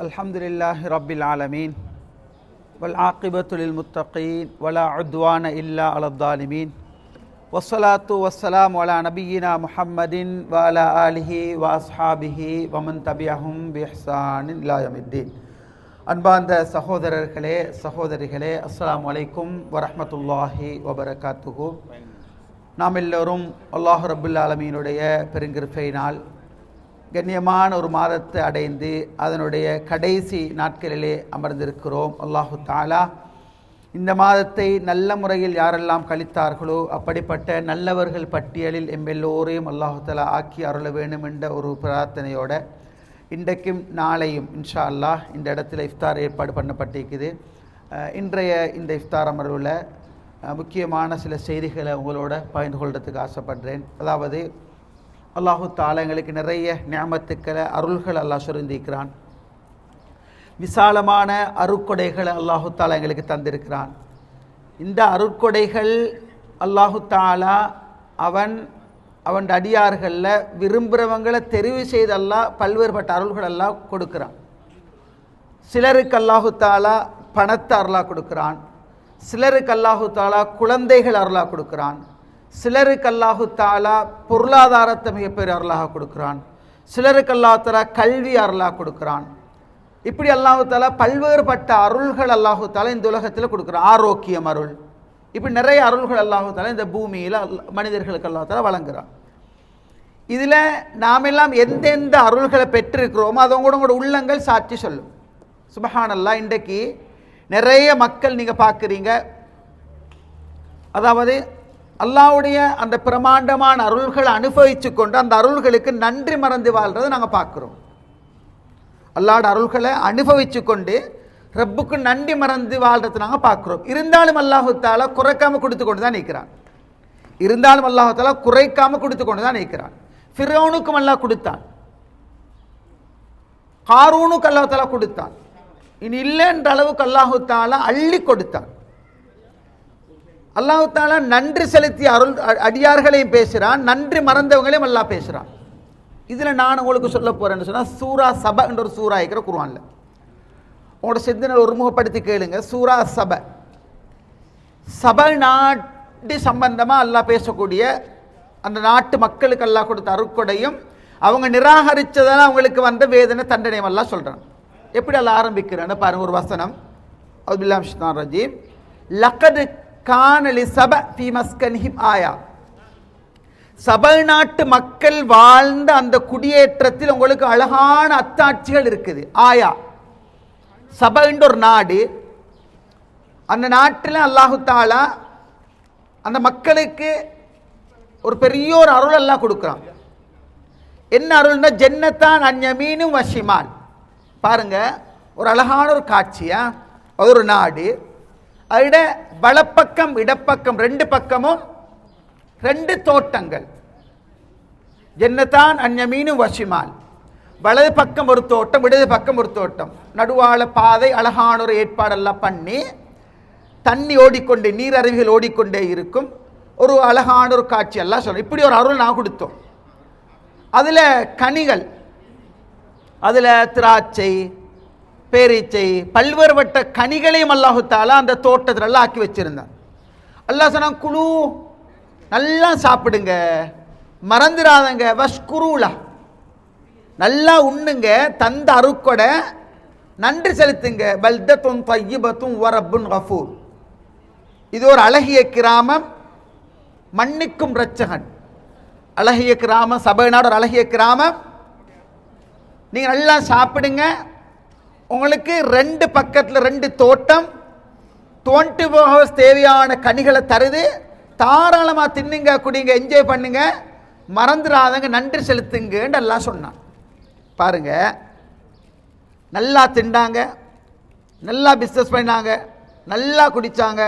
الحمد لله رب العالمين والعاقبة للمتقين ولا عدوان إلا على الظالمين والصلاة والسلام على نبينا محمد وعلى آله وأصحابه ومن تبعهم بإحسان إلى يوم الدين அன்பார்ந்த சகோதரர்களே சகோதரிகளே அஸ்ஸலாமு அலைக்கும் வரஹ்மத்துல்லாஹி வபரகாத்துஹு நாம் எல்லோரும் அல்லாஹ் ரபுல் ஆலமீனுடைய பெருங்கிருப்பையினால் கண்ணியமான ஒரு மாதத்தை அடைந்து அதனுடைய கடைசி நாட்களிலே அமர்ந்திருக்கிறோம். அல்லாஹு தாலா இந்த மாதத்தை நல்ல முறையில் யாரெல்லாம் கழித்தார்களோ அப்படிப்பட்ட நல்லவர்கள் பட்டியலில் எம்எல்லோரையும் அல்லாஹு தாலா ஆக்கி அருள வேண்டும் என்ற ஒரு பிரார்த்தனையோட இன்றைக்கும் நாளையும் இன்ஷா அல்லாஹ் இந்த இடத்துல இஃப்தார் ஏற்பாடு பண்ணப்பட்டிருக்குது. இன்றைய இந்த இஃப்தார் அமர்வில் முக்கியமான சில செய்திகளை உங்களோட பகிர்ந்து கொள்றதுக்கு ஆசைப்படுறேன். அதாவது அல்லாஹு தாலா எங்களுக்கு நிறைய ஞாபத்துக்களை அருள்கள் அல்லாஹ் சுருந்திக்கிறான் விசாலமான அருக்கொடைகளை அல்லாஹு தாலா எங்களுக்கு தந்திருக்கிறான். இந்த அருட்கொடைகள் அல்லாஹு தாலா அவன் அவன் அடியார்களில் விரும்புகிறவங்களை தெரிவு செய்தெல்லாம் பல்வேறுபட்ட அருள்கள் எல்லாம் கொடுக்குறான். சிலருக்கு அல்லாஹு தாலா பணத்தை அருளாக கொடுக்குறான். சிலருக்கு அல்லாஹு தாலா குழந்தைகள் அருளாக கொடுக்குறான். சிலருக்கு அல்லாஹு தாலா பொருளாதாரத்தை மிகப்பெரிய அருளாக கொடுக்குறான். சிலருக்கு அல்லாஹு தாலா கல்வி அருளாக கொடுக்குறான். இப்படி அல்லாஹு தாலா பல்வேறுபட்ட அருள்கள் அல்லாஹு தாலா இந்த உலகத்தில் கொடுக்குறான். ஆரோக்கியம் அருள். இப்படி நிறைய அருள்கள் அல்லாஹு தாலா இந்த பூமியில் மனிதர்களுக்கு அல்லாஹு தாலா வழங்குறான். இதில் நாமெல்லாம் எந்தெந்த அருள்களை பெற்றிருக்கிறோமோ அதை உங்களோட உள்ளங்கள் சாட்சி சொல்லும். சுபஹானல்லா இன்றைக்கு நிறைய மக்கள் நீங்கள் பார்க்குறீங்க. அதாவது அல்லாஹ்வுடைய அந்த பிரமாண்டமான அருள்களை அனுபவித்து கொண்டு அந்த அருள்களுக்கு நன்றி மறந்து வாழ்றதை நாங்கள் பார்க்குறோம். அல்லாட அருள்களை அனுபவித்து கொண்டு ரப்புக்கு நன்றி மறந்து வாழ்றதை நாங்கள் பார்க்குறோம். இருந்தாலும் அல்லாஹுத்தால குறைக்காமல் கொடுத்து கொண்டு தான் நிற்கிறான் இருந்தாலும் அல்லாஹுத்தால குறைக்காமல் கொடுத்து கொண்டு தான் நிற்கிறான் ஃபிரோனுக்கும் அல்லாஹ் கொடுத்தான். காரூனுக்கு அல்லாஹ் கொடுத்தான். இனி இல்லைன்ற அளவுக்கு அல்லாஹுத்தால அள்ளி கொடுத்தான். அல்லாஹு தாலா நன்றி செலுத்திய அருள் அ- அடியார்களையும் பேசுகிறான் நன்றி மறந்தவங்களையும் அல்லாஹ் பேசுகிறான் இதில் நான் உங்களுக்கு சொல்ல போகிறேன்னு சொன்னால் சூரா சப என்ற ஒரு சூறா இருக்கிற குருவானில் உங்களோட சிந்தனை ஒருமுகப்படுத்தி கேளுங்க. சூரா சப. சப நாட்டு சம்பந்தமாக அல்லாஹ் பேசக்கூடிய அந்த நாட்டு மக்களுக்கு அல்லாஹ் கொடுத்த அருக்கொடையும் அவங்க நிராகரித்ததால் அவங்களுக்கு வந்த வேதனை தண்டனையும் எல்லாம் சொல்கிறான் எப்படி எல்லாம் ஆரம்பிக்கிறேன்னு பாருங்கள் ஒரு வசனம். அப்துல்லாம் ரஜீம். லக்கது கானலி சப ஃபி ஆயா. சபல் நாட்டு மக்கள் வாழ்ந்த அந்த குடியேற்றத்தில் உங்களுக்கு அழகான அத்தாட்சிகள் இருக்குது. ஆயா. சபல்ன்ற ஒரு நாடு. அந்த நாட்டில் அல்லாஹு தாலா அந்த மக்களுக்கு ஒரு பெரிய ஒரு அருள் எல்லாம் கொடுக்குறான். என்ன அருள்னா ஜென்னத்தான் அந்யமீனும் வஷிமான் பாருங்க ஒரு அழகான ஒரு காட்சியா? அது ஒரு நாடு. அதிட வலப்பக்கம் இடப்பக்கம் ரெண்டு பக்கமும் ரெண்டு தோட்டங்கள். ஜென்னத்தான் அந்நமீனும் வசிமால். வலது பக்கம் ஒரு தோட்டம் இடது பக்கம் ஒரு தோட்டம். நடுவாள பாதை அழகான ஒரு ஏற்பாடெல்லாம் பண்ணி தண்ணி ஓடிக்கொண்டே நீர் அருவிகள் ஓடிக்கொண்டே இருக்கும். ஒரு அழகான ஒரு காட்சி எல்லாம் சொல்லணும் இப்படி ஒரு அருள் நான் கொடுத்தோம். அதில் கனிகள் அதில் திராட்சை பேரீச்சை பல்வேறுபட்ட கனிகளையும் அல்லாஹு அந்த தோட்டத்துல எல்லாம் ஆக்கி வச்சுருந்தான். அல்லாஹ் சொன்னான் குழு நல்லா சாப்பிடுங்க. மறந்துடாதங்க. வஷ்குருலா. நல்லா உண்ணுங்க. தந்த அருக்கொடை நன்றி செலுத்துங்க. பல்தத்தும் தையிபத்தும் வரப்புன் கஃபூர். இது ஒரு அழகிய கிராமம். மன்னிக்கும் ரச்சகன் அழகிய கிராமம். சபைநாடு ஒரு அழகிய கிராமம். நீங்கள் நல்லா சாப்பிடுங்க. உங்களுக்கு ரெண்டு பக்கத்தில் ரெண்டு தோட்டம் டுவெண்ட்டி ஃபோர் ஹவர்ஸ் தேவையான கனிகளை தருது. தாராளமாக தின்னுங்க குடிங்க என்ஜாய் பண்ணுங்க. மறந்துடாதங்க நன்றி செலுத்துங்கன்னு எல்லாம் சொன்னான். பாருங்க நல்லா திண்டாங்க நல்லா பிஸ்னஸ் பண்ணாங்க நல்லா குடித்தாங்க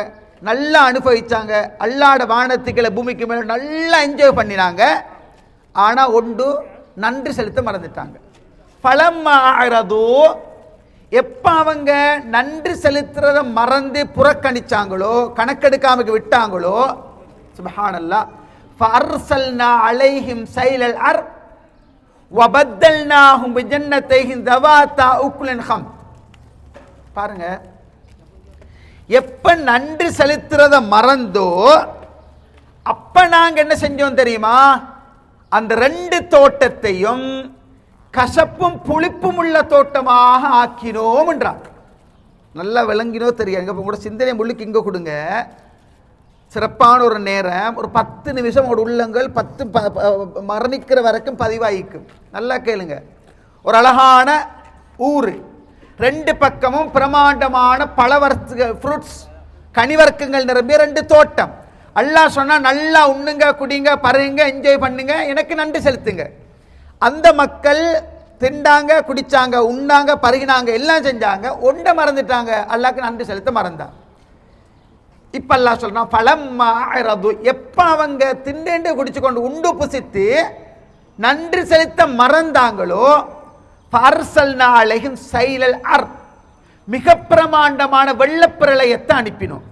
நல்லா அனுபவித்தாங்க அல்லாட வானத்துக்களை பூமிக்கு மேலே நல்லா என்ஜாய் பண்ணினாங்க. ஆனால் ஒன்று நன்றி செலுத்த மறந்துட்டாங்க. பழம் ஆகிறதோ எப்போ அவங்க நன்றி செலுத்துறத மறந்து புறக்கணிச்சாங்களோ கணக்கெடுக்காம விட்டாங்களோ சுபஹானல்லா ஃபர்சல்னா அலைஹிம் சைலல் அர் வபத்தல்நாஹும் பிஜன்னத்தைஹிம் தவாத்தா உக்குலன் ஹம். பாருங்க எப்ப நன்றி செலுத்துறத மறந்தோ அப்ப நாங்க என்ன செஞ்சோம் தெரியுமா? அந்த ரெண்டு தோட்டத்தையும் கசப்பும் புளிப்பும் உள்ள தோட்டமாக ஆக்கினோம் என்றார். நல்லா விளங்கினோ தெரியும் எங்க உங்களோட சிந்தனை முள்ளுக்கு இங்கே கொடுங்க. சிறப்பான ஒரு நேரம். ஒரு பத்து நிமிஷம் உங்களோட உள்ளங்கள் பத்து ப- மரணிக்கிற வரைக்கும் பதிவாயிக்கும். நல்லா கேளுங்க. ஒரு அழகான ஊர். ரெண்டு பக்கமும் பிரமாண்டமான பழவரத்துகள் ஃப்ரூட்ஸ் கனிவர்க்கங்கள் நிரம்பிய ரெண்டு தோட்டம். அல்லாஹ் சொன்னால் நல்லா உண்ணுங்க குடிங்க பருங்க என்ஜாய் பண்ணுங்க. எனக்கு நன்றி செலுத்துங்க. அந்த மக்கள் திண்டாங்க குடித்தாங்க உண்ணாங்க பருகினாங்க எல்லாம் செஞ்சாங்க ஒன்றை மறந்துட்டாங்க. அல்லாக்கு நன்றி செலுத்த மறந்தார். இப்ப அல்லாஹ் சொல்றான் பழம் மாறது எப்ப அவங்க திண்டேண்டு குடிச்சு கொண்டு உண்டு புசித்து நன்றி செலுத்த மறந்தாங்களோ பார்சல் நாளையும் சைலல் அர் மிக பிரமாண்டமான வெள்ளப்பிரளயத்தை அனுப்பினோம்.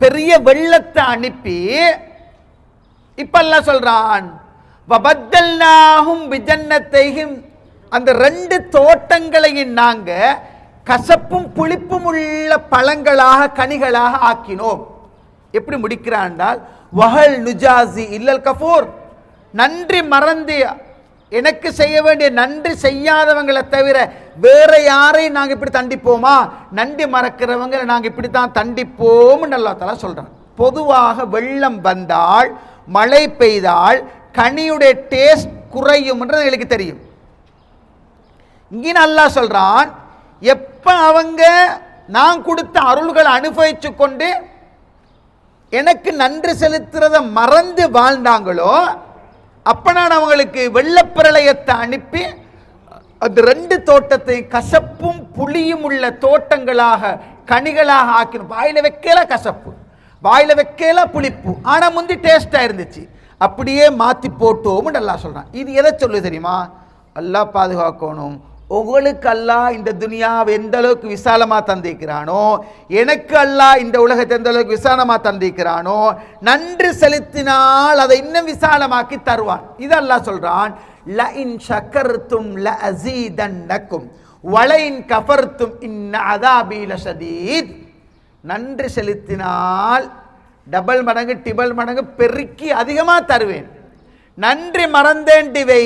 பெரிய வெள்ளத்தை அனுப்பி இப்ப சொல்றான் வபத்தல்நாஹும் விஜன்னத்தையும் அந்த ரெண்டு தோட்டங்களையும் நாங்க கசப்பும் புளிப்பும் உள்ள பழங்களாக கனிகளாக ஆக்கினோம். எப்படி முடிக்கிறான்டால் என்றால் வஹல் நுஜாசி இல்லல் கஃபூர். நன்றி மறந்து எனக்கு செய்ய வேண்டிய நன்றி செய்யாதவங்களை தவிர வேற யாரையும் நாங்கள் இப்படி தண்டிப்போமா? நன்றி மறக்கிறவங்களை நாங்கள் இப்படி தான் தண்டிப்போம்னு நல்லா தலா சொல்றான். பொதுவாக வெள்ளம் வந்தால் மழை பெய்தால் கனியுடைய டேஸ்ட் குறையும்ன்றது எங்களுக்கு தெரியும். இங்கே நல்லா சொல்றான் எப்ப அவங்க நான் கொடுத்த அருள்களை அனுபவிச்சு கொண்டு எனக்கு நன்றி செலுத்துறத மறந்து வாழ்ந்தாங்களோ அப்ப நான் அவங்களுக்கு வெள்ளப்பிரளயத்தை அனுப்பி அது ரெண்டு தோட்டத்தை கசப்பும் புளியும் உள்ள தோட்டங்களாக கனிகளாக ஆக்கணும் வாயில வைக்கல கசப்பு வாயில வைக்கல புளிப்பு. ஆனா முந்தி டேஸ்டா இருந்துச்சு. அப்படியே மாற்றி போட்டோம்னு நல்லா சொல்கிறான் இது எதை சொல்லு தெரியுமா? அல்லாஹ் பாதுகாக்கணும். உங்களுக்கு அல்லா இந்த துனியாவை எந்த அளவுக்கு விசாலமாக தந்திருக்கிறானோ எனக்கு அல்லா இந்த உலகத்தை எந்த அளவுக்கு விசாலமாக தந்திருக்கிறானோ நன்றி செலுத்தினால் அதை இன்னும் விசாலமாக்கி தருவான். இது அல்லா சொல்கிறான் ல இன் ஷக்கர்தும் ல அஸீதன்னக்கும் வலைன் இன்ன அதாபீல சதீத் நன்றி செலுத்தினால் டபுள் மடங்கு டிபல் மடங்கு பெருக்கி அதிகமா தருவேன். நன்றி மறந்தேன் டிவை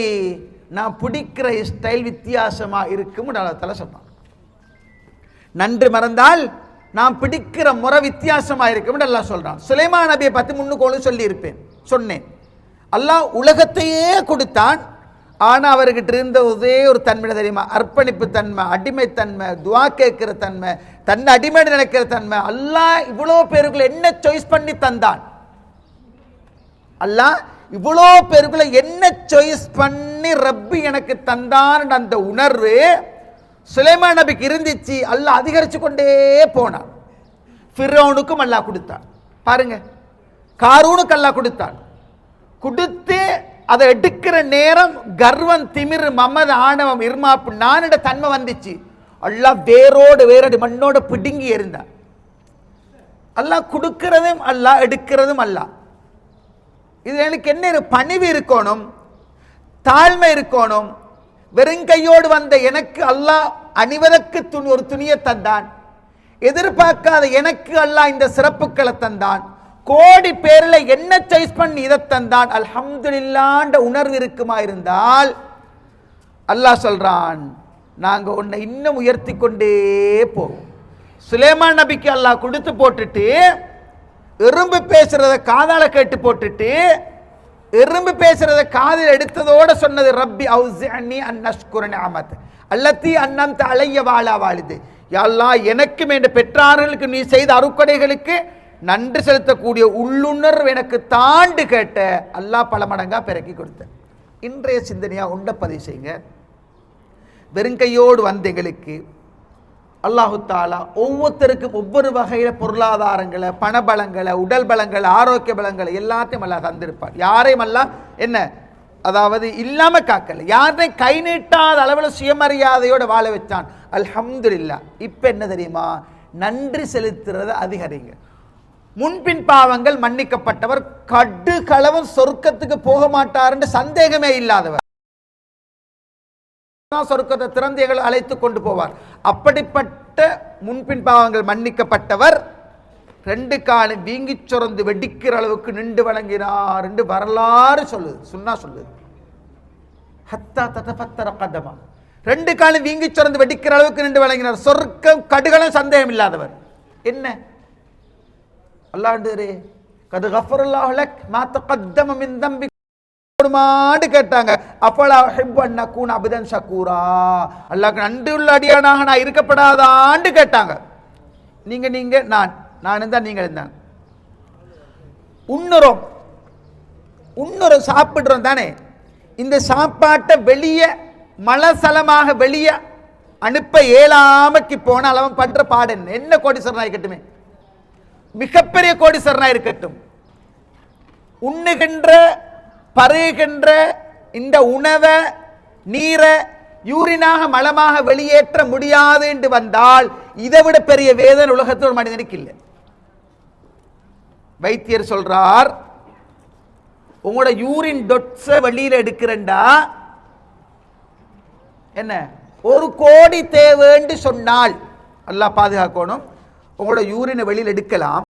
நான் பிடிக்கிற ஸ்டைல் வித்தியாசமா இருக்கும் தலை சொன்னான். நன்றி மறந்தால் நான் பிடிக்கிற முறை வித்தியாசமா இருக்கும் எல்லாம் சொல்றான். சுலைமான் நபியை பற்றி முன்னுக்கோளும் சொல்லியிருப்பேன். சொன்னேன். அல்லாஹ் உலகத்தையே கொடுத்தான். ஆனால் அவர்கிட்ட இருந்த ஒரே ஒரு தன்மை தெரியுமா? அர்ப்பணிப்பு தன்மை அடிமைத்தன்மை துவா கேட்கிற தன்மை தன்னை அடிமை நினைக்கிற தன்மை. அல்லா இவ்வளோ பேருக்குள்ள என்ன சாய்ஸ் பண்ணி தந்தான்? அல்லா இவ்வளோ பேருக்குள்ள என்ன சாய்ஸ் பண்ணி ரப்பி எனக்கு தந்தான் அந்த உணர்வு சுலைமான் நபிக்கு இருந்துச்சு. அல்ல அதிகரிச்சு கொண்டே போனான். ஃபிரோனுக்கும் அல்லா கொடுத்தான். பாருங்க. காரூனுக்கு அல்லா கொடுத்தான். கொடுத்து அதை எடுக்கிற நேரம் கர்வம் திமிர் மமத ஆணவம் இருமாப்பு நானிட தன்மை வந்துச்சு. அல்லாஹ் வேரோடு வேரோடு மண்ணோட பிடுங்கி இருந்தான் அல்லாஹ் கொடுக்கிறதும் அல்லாஹ் எடுக்கிறதும் அல்ல இது எனக்கு என்ன பணிவு இருக்கணும் தாழ்மை இருக்கணும் வெறுங்கையோடு வந்த எனக்கு அல்லாஹ் அணிவதற்கு துணி ஒரு துணியை தந்தான். எதிர்பார்க்காத எனக்கு அல்லாஹ் இந்த சிறப்புகளை தந்தான். கோடி பேரில் என்ன சாய்ஸ் பண்ணி இதை தந்தான்? அல்ஹம்துல்லான்ற உணர்வு இருக்குமா இருந்தால் அல்லாஹ் சொல்றான் நாங்கள் உன்னை இன்னும் உயர்த்தி கொண்டே போவோம். சுலேமான் நபிக்கு அல்லாஹ் கொடுத்து போட்டுட்டு எறும்பு பேசுறத காதால கேட்டு போட்டுட்டு எறும்பு பேசுறத காதில் எடுத்ததோட சொன்னது ரப்பி அவுசிஅன்னி அண்ணி அஷ்குர அமத் அல்லத்தி அண்ணம் தலைய வாழா வாழுது. எல்லா எனக்கும் என் பெற்றார்களுக்கு நீ செய்த அருக்கடைகளுக்கு நன்றி செலுத்தக்கூடிய உள்ளுணர்வு எனக்கு தாண்டு கேட்ட அல்லாஹ் பல மடங்காக பிறக்கி கொடுத்த. இன்றைய சிந்தனையாக உண்ட பதிவு செய்யுங்க. வெறுங்கையோடு வந்த எங்களுக்கு அல்லாஹு தாலா ஒவ்வொருத்தருக்கும் ஒவ்வொரு வகையில பொருளாதாரங்களை பணபலங்களை உடல் பலங்களை ஆரோக்கிய பலங்களை எல்லாத்தையும் அல்லா தந்திருப்பார். யாரையும் எல்லாம் என்ன? அதாவது இல்லாம காக்கல. யாரையும் கை நீட்டாத அளவில் சுயமரியாதையோட வாழ வச்சான். அல்ஹம்துல்லா இப்ப என்ன தெரியுமா? நன்றி செலுத்துறத அதிகரிங்க. முன்பின் பாவங்கள் மன்னிக்கப்பட்டவர் கடுகளவும் சொர்க்கத்துக்கு போக மாட்டார்ன்ற சந்தேகமே இல்லாதவர். சொர்க்கத்தை திறந்தைகள் அழைத்து கொண்டு போவார். அப்படிப்பட்ட முன்பின் பாவங்கள் மன்னிக்கப்பட்டவர் ரெண்டு காலம் வீங்கி சுரந்து வெடிக்கிற அளவுக்கு நின்று வழங்கினார் என்று வரலாறு சொல்லுது சுன்னா சொல்லுது. ஹத்தா ததபத்தர கதமா. ரெண்டு காலம் வீங்கி சுரந்து வெடிக்கிற அளவுக்கு நின்று வழங்கினார் சொர்க்கம் கடுகளும் சந்தேகம் இல்லாதவர் என்ன? அல்லாண்டு கது கஃபருல்லாஹு லக் மா தகத்தம மின் தம்பி கொடுமான்னு கேட்டாங்க. அப்பலா ஹிப் அண்ணா கூன் அபுதன் ஷக்கூரா அல்லாஹ்க்கு நன்றி உள்ள அடியானாக நான் இருக்கப்படாதான்னு கேட்டாங்க. நீங்க நீங்க நான். நான் இருந்தா நீங்கள் இருந்தான் உண்ணுறோம். உண்ணுறோம் சாப்பிடுறோம் தானே. இந்த சாப்பாட்டை வெளியே மலசலமாக வெளியே அனுப்ப இயலாமக்கு போனால் அவன் பண்ற பாடு என்ன? என்ன கோடீஸ்வரனா இருக்கட்டுமே? மிகப்பெரிய கோடீஸ்வரனா இருக்கட்டும். உண்ணுகின்ற பருகின்ற இந்த உணவை நீரை யூரினாக மலமாக வெளியேற்ற முடியாது என்று வந்தால் இதை விட பெரிய வேதனை உலகத்தில் ஒரு மனிதனுக்கு இல்லை. வைத்தியர் சொல்றார் உங்களோட யூரின் டொட்ஸை வெளியில எடுக்கிறண்டா என்ன? ஒரு கோடி தேவைன்னு சொன்னால் நல்லா பாதுகாக்கணும். உங்களோட யூரினை வெளியில் எடுக்கலாம்.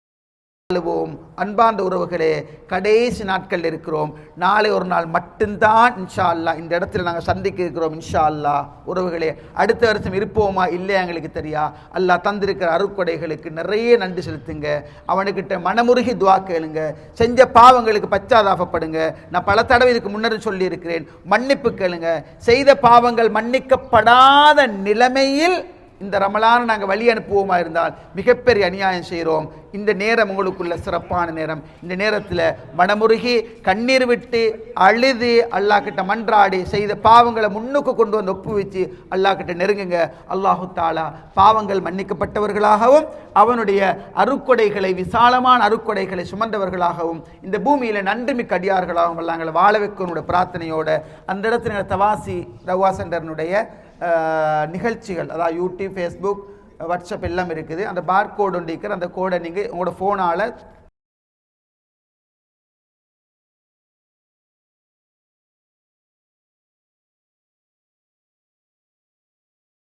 வாழுவோம் அன்பார்ந்த உறவுகளே கடைசி நாட்கள் இருக்கிறோம். நாளை ஒரு நாள் மட்டும்தான் இன்ஷா அல்லாஹ் இந்த இடத்துல நாங்கள் சந்திக்க இருக்கிறோம் இன்ஷா அல்லாஹ் உறவுகளே அடுத்த வருஷம் இருப்போமா இல்லையா எங்களுக்கு தெரியா? அல்லாஹ் தந்திருக்கிற அருக்கொடைகளுக்கு நிறைய நன்றி செலுத்துங்க. அவனுக்கிட்ட மனமுருகி துவா கேளுங்க. செஞ்ச பாவங்களுக்கு பச்சாதாபப்படுங்க. நான் பல தடவை இதுக்கு முன்னர் சொல்லியிருக்கிறேன். மன்னிப்பு கேளுங்க. செய்த பாவங்கள் மன்னிக்கப்படாத நிலைமையில் இந்த ரமலான நாங்கள் வழி அனுப்புவோமா இருந்தால் மிகப்பெரிய அநியாயம் செய்கிறோம் இந்த நேரம் உங்களுக்குள்ள சிறப்பான நேரம். இந்த நேரத்தில் மனமுருகி கண்ணீர் விட்டு அழுது அல்லாஹ்கிட்ட மன்றாடி செய்த பாவங்களை முன்னுக்கு கொண்டு வந்து ஒப்புவிச்சு அல்லாஹ் கிட்ட நெருங்குங்க. அல்லாஹு தாலா பாவங்கள் மன்னிக்கப்பட்டவர்களாகவும் அவனுடைய அருக்கொடைகளை விசாலமான அருக்கொடைகளை சுமந்தவர்களாகவும் இந்த பூமியில் நன்றிமிக்க அடியார்களாகவும் எல்லாம் எங்களை வாழ வைக்கணுடைய பிரார்த்தனையோட அந்த இடத்துல தவாசி ரவா சென்டர்னுடைய நிகழ்ச்சிகள் அதாவது யூடியூப் ஃபேஸ்புக் வாட்ஸ்அப் எல்லாம் இருக்குது. அந்த பார் கோடு ஒன்று இருக்கிற அந்த கோடை நீங்கள் உங்களோட ஃபோனால்